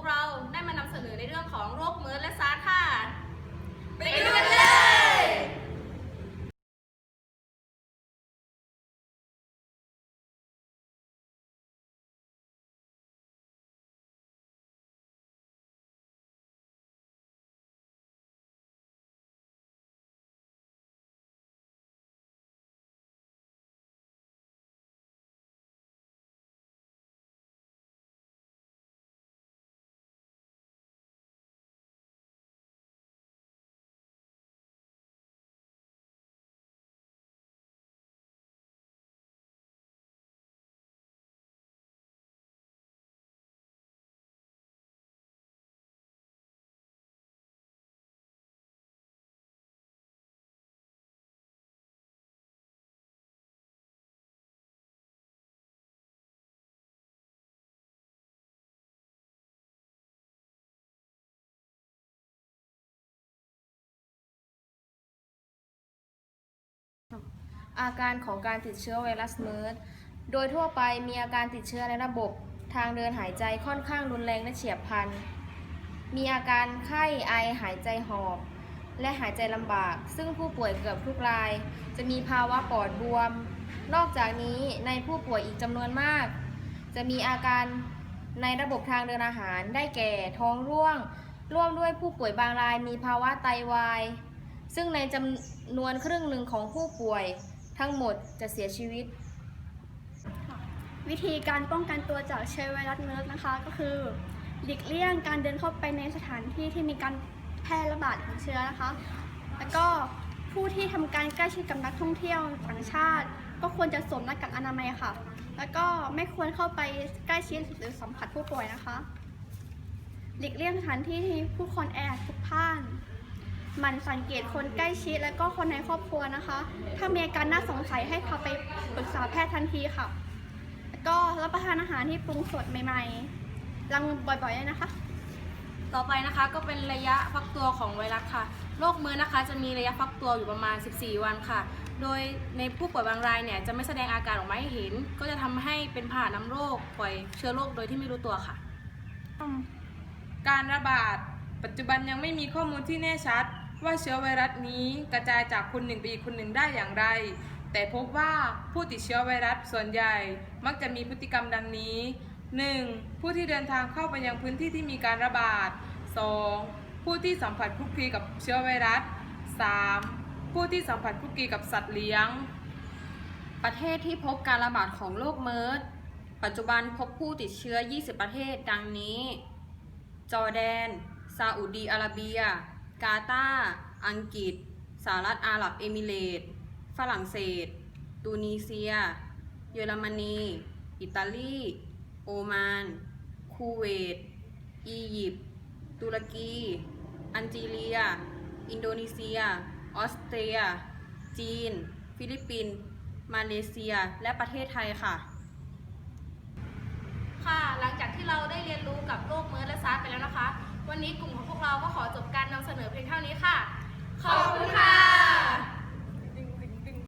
วกเราได้มานำเสนอในเรื่องของโรคเมิร์ดและซาร์ อาการของการติดเชื้อไวรัสเมิร์ดโดยทั่วไปมีอาการติดเชื้อในระบบ ทางเดินหายใจค่อนข้างรุนแรงและเฉียบพลัน มีอาการไข้ไอหายใจหอบ และหายใจลำบาก ซึ่งผู้ป่วยเกือบทุกราย จะมีภาวะปอดบวม นอกจากนี้ในผู้ป่วยอีกจำนวนมาก จะมีอาการในระบบทางเดินอาหารได้แก่ท้องร่วง ร่วมด้วยผู้ป่วยบางรายมีภาวะไตวาย ซึ่งในจำนวนครึ่งหนึ่งของผู้ป่วย ทั้งหมดจะเสียชีวิต วิธีการป้องกันตัวจากเชื้อไวรัสเมิร์สนะคะก็คือ หลีกเลี่ยงการเดินเข้าไปในสถานที่ที่มีการแพร่ระบาดของเชื้อนะคะ แล้วก็ผู้ที่ทำการใกล้ชิดกับนักท่องเที่ยวต่างชาติ ก็ควรจะสวมหน้ากากอนามัยค่ะ แล้วก็ไม่ควรเข้าไปใกล้ชิดหรือสัมผัสผู้ป่วยนะคะ หลีกเลี่ยงสถานที่ที่ผู้คนแออัดพลุกพล่าน หมันสังเกตคนใกล้ชิดและก็คนในครอบครัวนะคะ ถ้ามีอาการน่าสงสัยให้พาไปปรึกษาแพทย์ทันทีค่ะ แล้วก็รับประทานอาหารที่ปรุงสดใหม่ๆล้างมือบ่อยๆด้วยนะคะ ต่อไปนะคะก็เป็นระยะฟักตัวของไวรัสค่ะ โรคเมิร์ดนะคะจะมีระยะฟักตัวอยู่ประมาณ 14 วันค่ะ โดยในผู้ป่วยบางรายเนี่ยจะไม่แสดงอาการออกมาให้เห็น ก็จะทำให้เป็นผ่านำโรคปล่อยเชื้อโรคโดยที่ไม่รู้ตัวค่ะ การระบาดปัจจุบันยังไม่มีข้อมูลที่แน่ชัด ว่าเชื้อไวรัสนี้กระจายจากคนหนึ่งไปอีกคนหนึ่งได้อย่างไร แต่พบว่าผู้ติดเชื้อไวรัสส่วนใหญ่มักจะมีพฤติกรรมดังนี้ 1. ผู้ที่เดินทางเข้าไปยังพื้นที่ที่มีการระบาด 2. ผู้ที่สัมผัสคลุกคลีกับเชื้อไวรัส 3. ผู้ที่สัมผัสคลุกคลีกับสัตว์เลี้ยง ประเทศที่พบการระบาดของโรคเมิร์ดปัจจุบันพบผู้ติดเชื้อ 20 ประเทศดังนี้ จอร์แดน ซาอุดีอาระเบีย กาตาร์อังกฤษสหรัฐอาหรับเอมิเรตส์ฝรั่งเศส ตูนีเซีย เยอรมนี อิตาลี โอมาน คูเวต อียิปต์ ตุรกี อัลจีเรีย อินโดนีเซีย ออสเตรีย จีน ฟิลิปปินส์ มาเลเซีย และประเทศไทยค่ะ ค่ะ หลังจากที่เราได้เรียนรู้กับโรคเมิร์ดและซาร์ไปแล้วนะคะ นี้กลุ่มของพวกเราก็ขอจบการนำเสนอเพียงเท่านี้ค่ะ ขอบคุณค่ะ